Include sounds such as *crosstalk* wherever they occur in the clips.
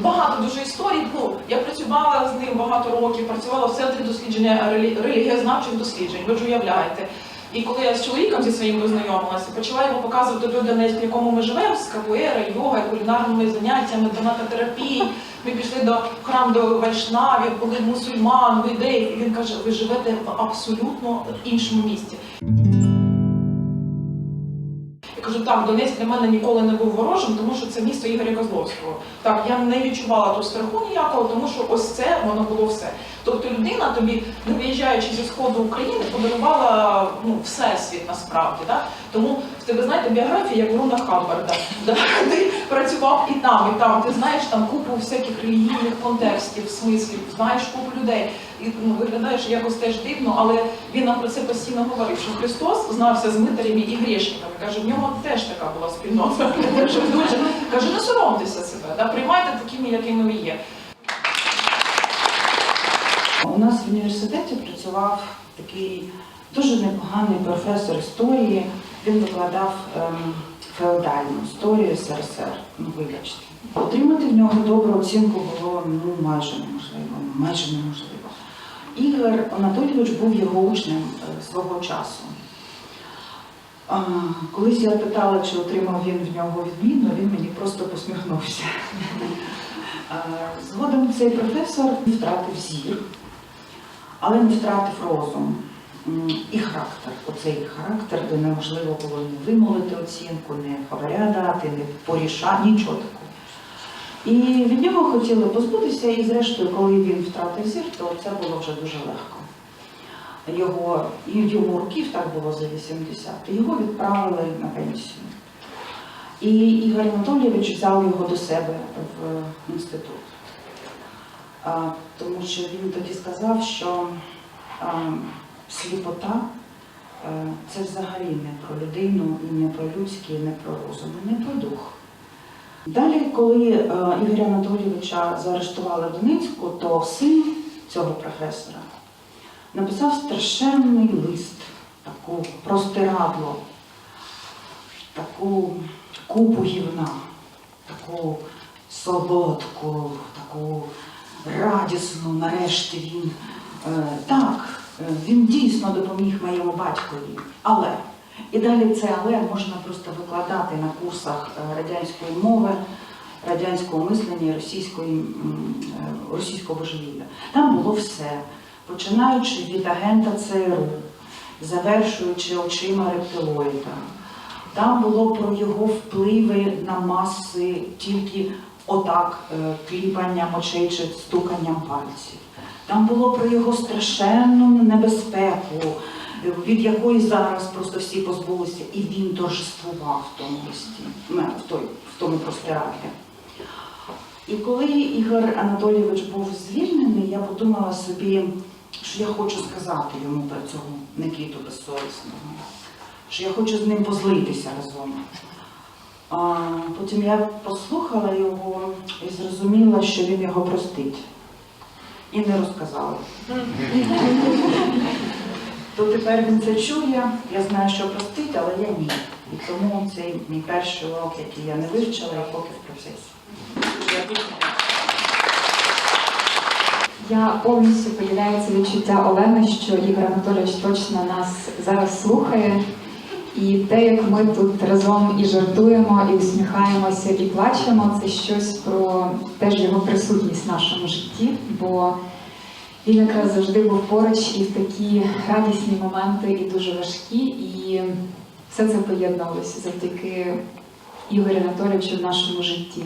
Багато дуже історій. Ну, я працювала з ним багато років, працювала в центрі дослідження релі- релігієзнавчих досліджень. Ви ж уявляєте. І коли я з чоловіком зі своїм познайомилася, почала йому показувати той Донецьк, в якому ми живемо, з капуера, йога, кулінарними заняттями, тонатотерапії. Ми пішли до храму до Вайшнавів, були мусульман, в ідеї. І він каже, ви живете в абсолютно іншому місті. Кажу, так, Донецьк для мене ніколи не був ворожим, тому що це місто Ігоря Козловського. Так, я не відчувала тут страху ніякого, тому що ось це воно було все. Тобто людина тобі, не виїжджаючи зі сходу України, подарувала ну, всесвіт насправді. Да? Тому в тебе, знаєте, біографія як Руна Хаббарда. Да? *laughs* Ти працював і там, і там. Ти знаєш там купу всяких релігійних контекстів, смислів, знаєш купу людей. І ну, виглядаєш якось теж дивно, але він нам про це постійно говорив, що Христос знався з митарями і грішниками. Каже, в нього теж така була спільнота. *laughs* Дуже каже, не соромтеся себе, да? приймайте такими, якими ви є. У нас в університеті працював такий дуже непоганий професор історії. Він викладав ем, феодальну історію СРСР. Ну, вибачте. Отримати в нього добру оцінку було ну, майже неможливо. Майже неможливо. Ігор Анатолійович був його учнем е, свого часу. Колись я питала, чи отримав він в нього відмінно, він мені просто посміхнувся. *laughs* Згодом цей професор втратив зір, але не втратив розум і характер. Оцей характер, де неможливо було не вимолити оцінку, не хабаря дати, не порішати, нічого такого. І від нього хотіли позбутися, і зрештою, коли він втратив зір, то це було вже дуже легко. Його, і йому років так було за 80, і його відправили на пенсію. І Ігор Анатолійович взяв його до себе в інститут. Тому що він тоді сказав, що сліпота е, це взагалі не про людину, і не про людське, і не про розум, і не про дух. Далі, коли е, Ігоря Анатолійовича заарештували в Донецьку, то син цього професора написав страшенний лист, таку простирадло, таку купу гівна, таку солодку, таку радісну, нарешті він е, так, е, він дійсно допоміг моєму батькові. Але і далі це але можна просто викладати на курсах е, радянської мови, радянського мислення російської, російського божевілля. Там було все, починаючи від агента ЦРУ, завершуючи очима рептилоїда. Там було про його впливи на маси тільки отак е, кліпанням очей чи стуканням пальців. Там було про його страшенну небезпеку, від якої зараз просто всі позбулися, і він торжествував в тому листі, в, той, в тому простирадлі. І коли Ігор Анатолійович був звільнений, я подумала собі, що я хочу сказати йому про цього Никиту безсовісного, що я хочу з ним позлитися разом. Потім я послухала його і зрозуміла, що він його простить. І не розказала. То тепер він це чує, я знаю, що простить, але я ні. І тому цей мій перший урок, який я не вивчила, я поки в процесі. Я повністю поділяю це відчуття Олени, що Ігор Анатолійович точно нас зараз слухає. І те, як ми тут разом і жартуємо, і усміхаємося, і плачемо, це щось про теж його присутність в нашому житті, бо він якраз завжди був поруч і в такі радісні моменти, і дуже важкі, і все це поєднувалося завдяки Ігорю Анатолійовичу в нашому житті.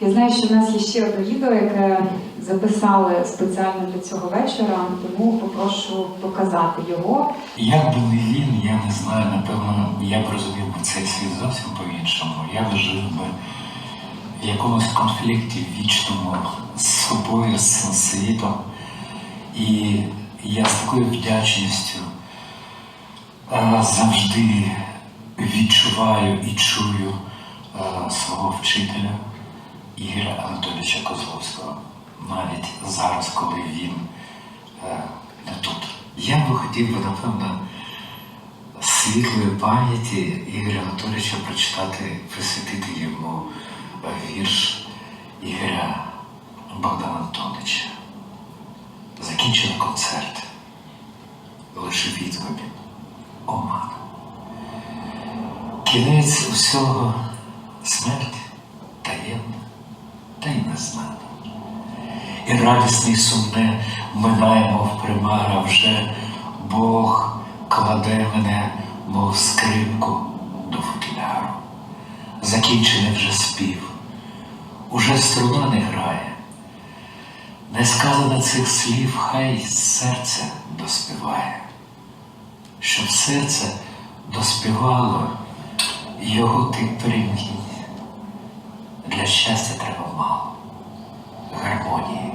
Я знаю, що в нас є ще одне відео, яке записали спеціально для цього вечора, тому попрошу показати його. Як не він, я не знаю, напевно, я б розумів би цей світ зовсім по-іншому. Я би жив би в якомусь конфлікті вічному з собою, з цим світом. І я з такою вдячністю е, завжди відчуваю і чую е, свого вчителя Ігоря Анатолійовича Козловського. Навіть зараз, коли він е, не тут. Я би хотів би, напевно, світлої пам'яті Ігоря Анатолійовича прочитати, присвятити йому вірш, Ігоря Богдана Антоновича. Закінчили концерт. Лише відгуби. Оман. Кінець усього І сумне минаємо в примара вже Бог кладе мене, мов скрипку до футляру. Закінчений вже спів, уже струна не грає. Не сказано цих слів, хай серце доспіває, щоб серце доспівало його ти перемінь. Для щастя треба мало гармонії.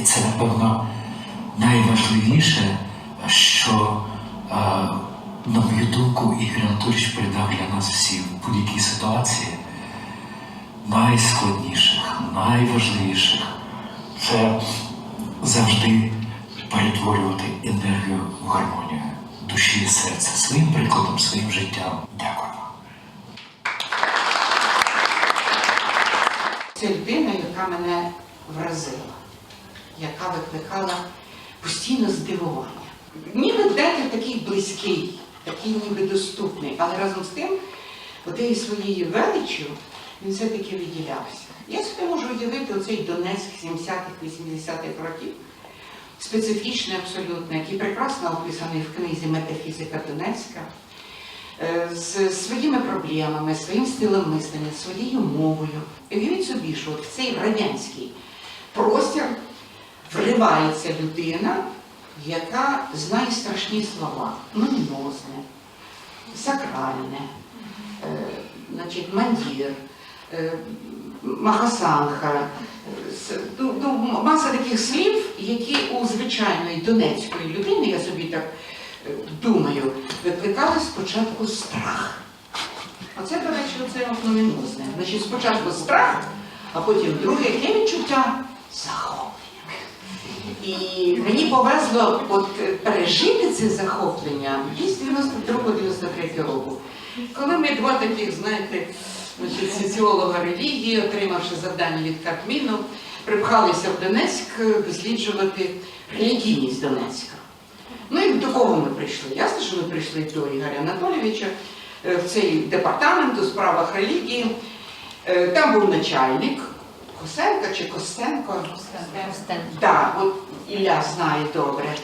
І це, напевно, найважливіше, що, е, на мою думку, Ігор Анатолійович передав для нас всіх в будь-якій ситуації найскладніших, найважливіших це завжди перетворювати енергію в гармонію душі і серця своїм прикладом, своїм життям. Дякую. Це людина, яка мене вразила, яка викликала постійно здивування. Ніби декілька такий близький, такий ніби доступний, але разом з тим, отею своєю величчю він все-таки виділявся. Я собі можу уявити оцей Донецьк 70-х, 80-х років, специфічний абсолютно, який прекрасно описаний в книзі Метафізика Донецька е, з своїми проблемами, своїм стилем мислення, своєю мовою. І уявіть собі, що от в цей радянський простір вривається людина, яка знає страшні слова, мононосне, сакральне, е, значить, мандір, е, махасанха, ну, ну, маса таких слів, які у звичайної донецької людини, я собі так е, думаю, викликали спочатку страх. Оце, до речі, оце мононосне. Значить, спочатку страх, а потім друге яке відчуття захоплення. І мені повезло от е, пережити це захоплення десь 92-93 року. Коли ми два таких, знаєте, значить, соціолога релігії, отримавши завдання від Кабміну, припхалися в Донецьк е, досліджувати релігійність Донецька. Ну і до кого ми прийшли? Ясно, що ми прийшли до Ігоря Анатолійовича е, в цей департамент у справах релігії. Там був начальник Косенка чи Костенко. Так, от Ілля знає добре.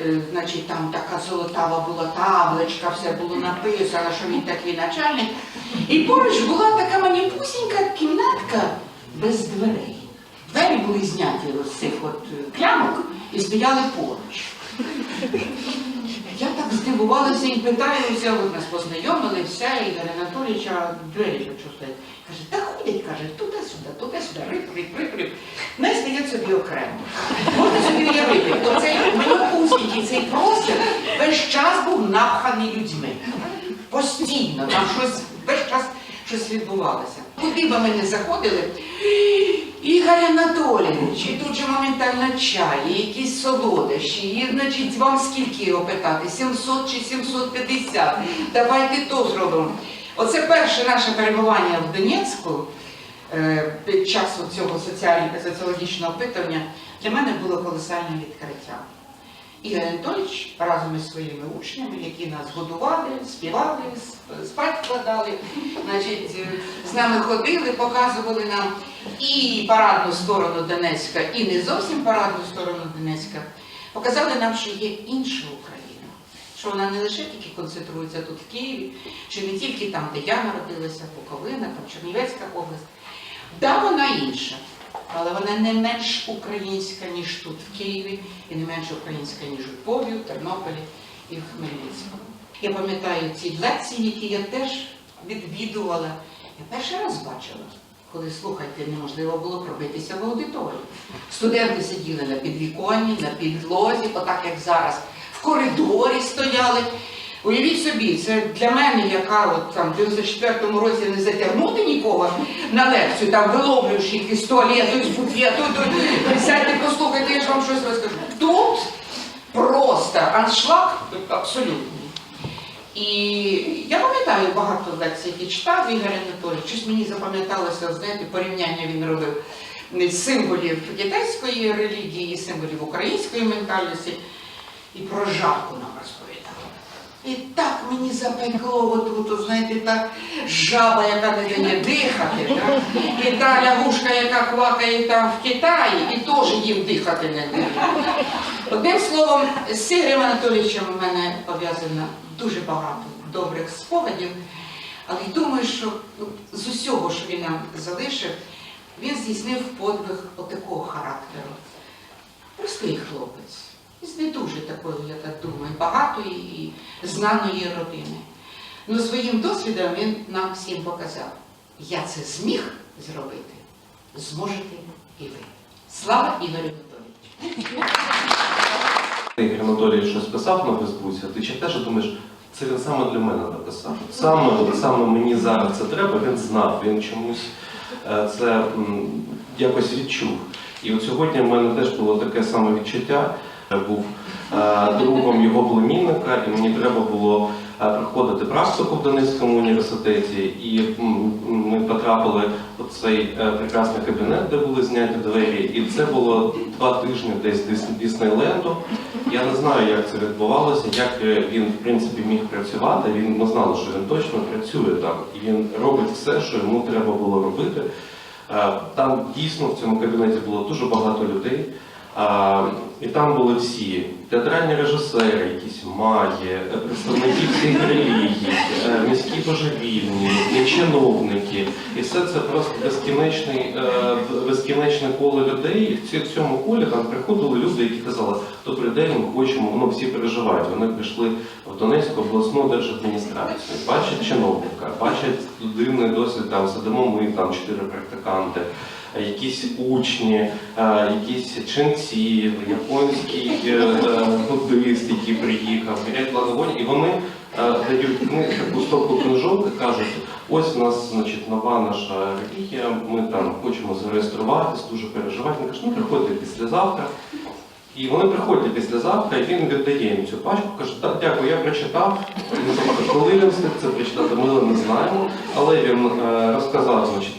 Е, Значить, там така золотава була табличка, все було написано, що він такий начальник. І поруч була така маніпусінька кімнатка без дверей. Двері були зняті з цих от е, клямок і стояли поруч. Я так здивувалася і питаюся, от нас познайомили, все, Ігор Анатолійович, а двері що. Каже, та ходять, каже, туди-сюди, туди-сюди, рип, рип, рип, рип. Не стоять собі окремо. Можна собі уявити, оцей маніпусінький, цей простір весь час був напханий людьми. Постійно, там щось, весь час щось відбувалося. Куди би ми не заходили, Ігор Анатолійович, і тут же моментально чай, і якісь солодощі, і, значить, вам скільки його питати? 700 чи 750? Давайте то зробимо. Оце перше наше перебування в Донецьку е, під час цього соціального соціологічного опитування для мене було колосальне відкриття. Ігор Анатолійович разом із своїми учнями, які нас годували, співали, спать вкладали, значить, е, з нами ходили, показували нам і парадну сторону Донецька, і не зовсім парадну сторону Донецька. Показали нам, що є інша Україна, що вона не лише тільки концентрується тут в Києві, чи не тільки там, де я народилася, Буковина, там Чернівецька область. Да, вона інша, але вона не менш українська, ніж тут в Києві, і не менш українська, ніж у Львові, в Тернополі і в Хмельницькому. Я пам'ятаю ці лекції, які я теж відвідувала. Я перший раз бачила, коли слухайте, неможливо було пробитися в аудиторію. Студенти сиділи на підвіконні, на підлозі, отак як зараз, в коридорі стояли. Уявіть собі, це для мене, яка от там в 94-му році не затягнути нікого на лекцію, там виловлюєш їх із туалету, із буфету, сядьте, послухайте, я ж вам щось розкажу. Тут просто аншлаг абсолютний. І я пам'ятаю багато лекцій, які читав Ігор Анатолійович. Щось мені запам'яталося, знаєте, порівняння він робив символів китайської релігії, символів української ментальності. І про жабку нам розповідав. І так мені запекло, от, от, знаєте, та жаба, яка не дає дихати, так? і та лягушка, яка квакає там в Китаї, і теж їм дихати не дає. Одним словом, з Ігорем Анатолійовичем у мене пов'язано дуже багато добрих спогадів, але думаю, що ну, з усього, що він нам залишив, він здійснив подвиг отакого характеру. Простий хлопець, із не дуже такої, я так думаю, багатої знаної родини. Ну, своїм досвідом він нам всім показав, я це зміг зробити, зможете і ви. Слава Ігорю Анатолійовичу! Ігор Анатолій щось писав на Фейсбуці, а ти читаєш і думаєш, це він саме для мене написав. Саме, саме мені зараз це треба, він знав, він чомусь е, це якось відчув. І от сьогодні в мене теж було таке саме відчуття. Я був е, другом його племінника, і мені треба було е, проходити практику в Донецькому університеті. І ми потрапили в цей е, прекрасний кабінет, де були зняті двері. І це було два тижні десь Діснейленду. Я не знаю, як це відбувалося, як він в принципі міг працювати. Він ми знали, що він точно працює там, і він робить все, що йому треба було робити. Там дійсно в цьому кабінеті було дуже багато людей. І там були всі театральні режисери, якісь маї, е, представники всіх релігій, е, міські божевільні, чиновники. І все це просто е, безкінечне коло людей. І в цьому колі там приходили люди, які казали, добрий день, ми хочемо, ну всі переживають. Вони прийшли в Донецьку обласну держадміністрацію, бачать чиновника, бачать дивний досвід, там сидимо ми, там чотири практиканти якісь учні, е, якісь ченці, японський е, е, буддист, який приїхав, горять ладовоні, і вони дають таку стопку книжок і кажуть, ось у нас значить, нова наша релігія, ми там хочемо зареєструватись, дуже переживають. Вони кажуть, ну приходьте післязавтра. І вони приходять післязавтра, і він віддає їм цю пачку, каже, так, дякую, я прочитав. Коли він встиг це прочитати, ми не знаємо, але він розказав значить,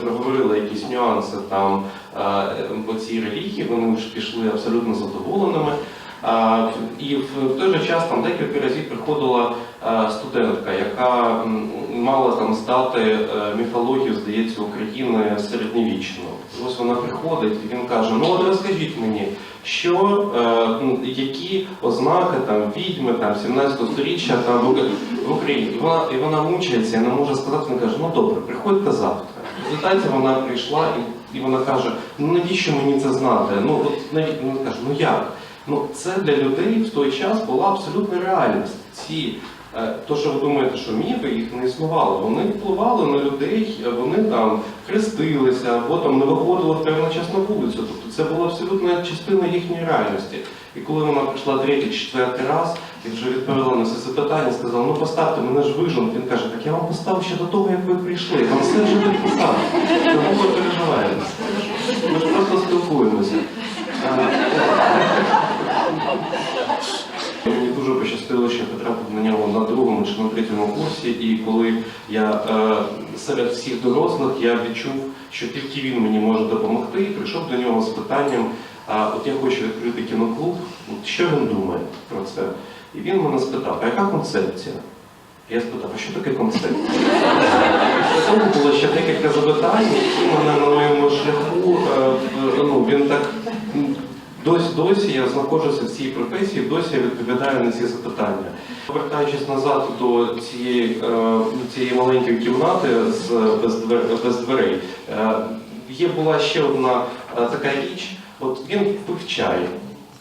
проговорили якісь нюанси там е, по цій релігії, вони ж пішли абсолютно задоволеними. Е, І в той же час там декілька разів приходила е, студентка, яка мала там здати міфологію, здається, України середньовічну. Ось вона приходить і він каже: ну от розкажіть мені, що ну, які ознаки там відьми там 17 сторіччя там в в Україні. І вона, і вона мучається і не може сказати, вона каже, ну добре, приходьте завтра. Результаті вона прийшла і, і вона каже, ну навіщо мені це знати? Ну от навіть вона каже, ну як? Ну це для людей в той час була абсолютна реальність. Ці е, то, що ви думаєте, що міфи їх не існувало, вони впливали на людей, вони там хрестилися або там не виходили в певний вулицю. Тобто це була абсолютна частина їхньої реальності. І коли вона прийшла третій, четвертий раз і вже відповіла на все запитання, сказала, ну поставте мене ж вижен. Він каже, так я вам поставив ще до того, як ви прийшли. Вам все вже підписали. Тому ми переживаємо. Ми ж просто спілкуємося. Мені дуже пощастило, що я потрапив на нього на другому чи на третьому курсі, і коли я е, серед всіх дорослих я відчув, що тільки він мені може допомогти, і прийшов до нього з питанням: а, от я хочу відкрити кіноклуб, от що він думає про це? І він мене спитав, а яка концепція? Я спитав, а що таке концепція? Того було ще декілька запитань, які мене на моєму шляху, е, е, ну, він так Досі, досі я знаходжуся в цій професії, досі я відповідаю на ці запитання. Повертаючись назад до цієї, е, цієї маленької кімнати з без, дверей, є була ще одна така річ. От він пив чай,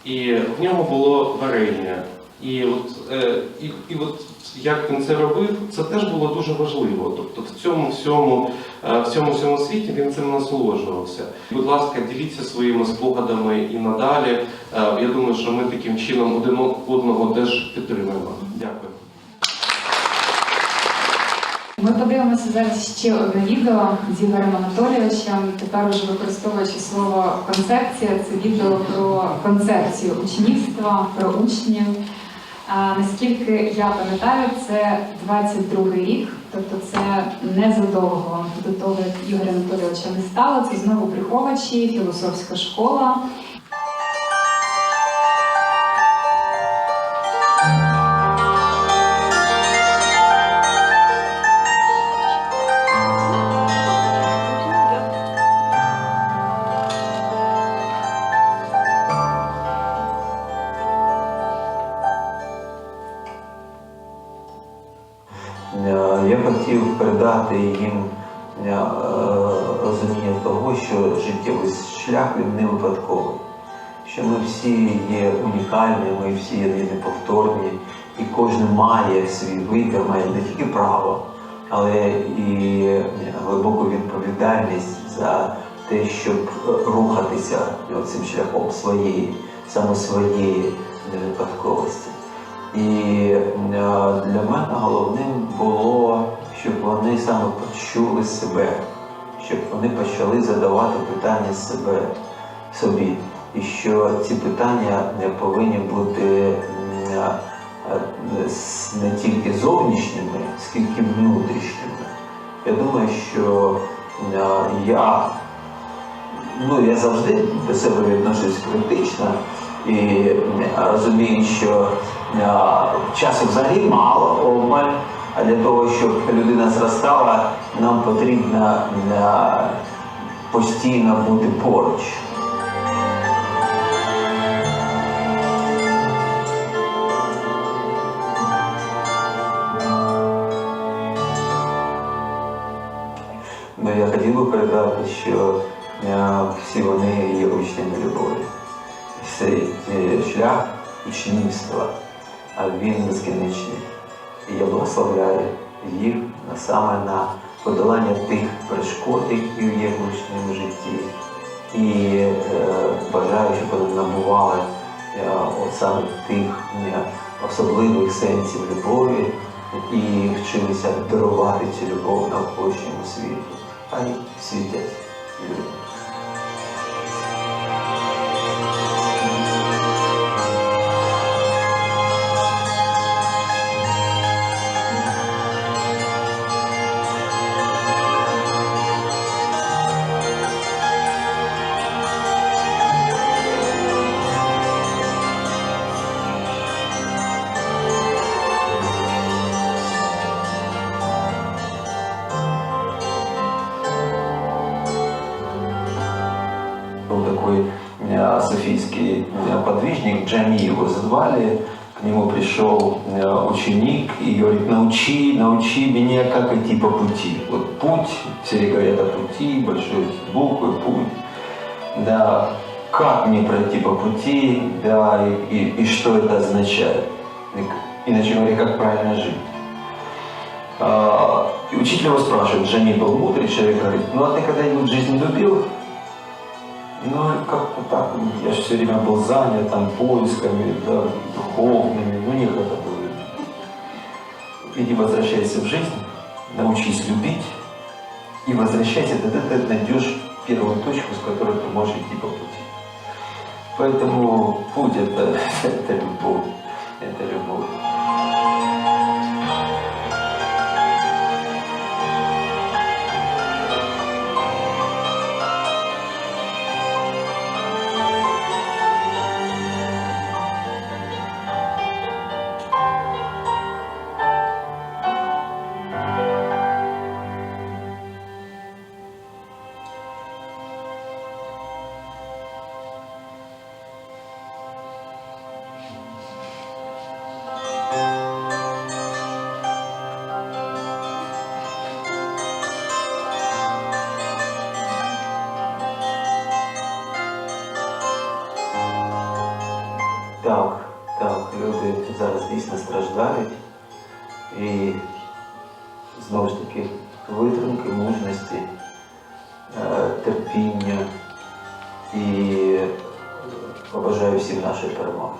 і в ньому було варення. І от, е, і, і от як він це робив, це теж було дуже важливо. Тобто в цьому всьому, е, в цьому всьому світі він цим насолоджувався. Будь ласка, діліться своїми спогадами і надалі. Е, Я думаю, що ми таким чином один одного теж підтримуємо. Дякую. Ми подивимося зараз ще одне відео з Ігорем Анатолійовичем. Тепер уже використовуючи слово концепція, це відео про концепцію учнівства, про учнів. А наскільки я пам'ятаю, це 22-й рік, тобто це незадовго до того, як Ігоря Анатолійовича не стало. Це знову приховачі, філософська школа. Передати їм е, розуміння того, що життєвий шлях він не випадковий, що ми всі є унікальні, ми всі є неповторні, і кожен має свій вибір, має не тільки право, але і глибоку відповідальність за те, щоб рухатися цим шляхом своєї, саме своєї невипадковості. І е, для мене головним було, щоб вони саме почули себе, щоб вони почали задавати питання себе собі. І що ці питання не повинні бути не тільки зовнішніми, скільки внутрішніми. Я думаю, що я, ну, я завжди до себе відношусь критично і розумію, що часу взагалі мало обмаль, а для того, щоб людина зростала, нам потрібно е, постійно бути поруч. Ну, я хотів би передати, що е, всі вони є учнями любові. Цей е, шлях учнівства, а він безкінечний. І я благословляю їх саме на подолання тих перешкод, які є в учнівому житті. І е, бажаю, щоб вони набували е, от саме тих е, особливих сенсів любові і вчилися дарувати цю любов на навколишньому світу. Хай світять люди. Джами его звали, к нему пришел э, ученик и говорит, научи, научи меня, как идти по пути. Вот путь, все говорят о пути, большой буквы, путь. Да, как мне пройти по пути, да, и, и- и что это означает. Иначе говоря, как правильно жить. А, И учитель его спрашивает, Джами был мудрый человек, говорит, ну а ты когда-нибудь в жизни любил? Ну, как-то так, я все время был занят там поисками, да, духовными, ну некогда было. Иди возвращайся в жизнь, научись любить, и возвращайся, тогда ты найдешь первую точку, с которой ты можешь идти по пути. Поэтому путь это, *laughs* это любовь, это любовь. Так, так, люди зараз дійсно страждають. І знову ж таки витримки, мужності, е, терпіння і побажаю всім нашої перемоги.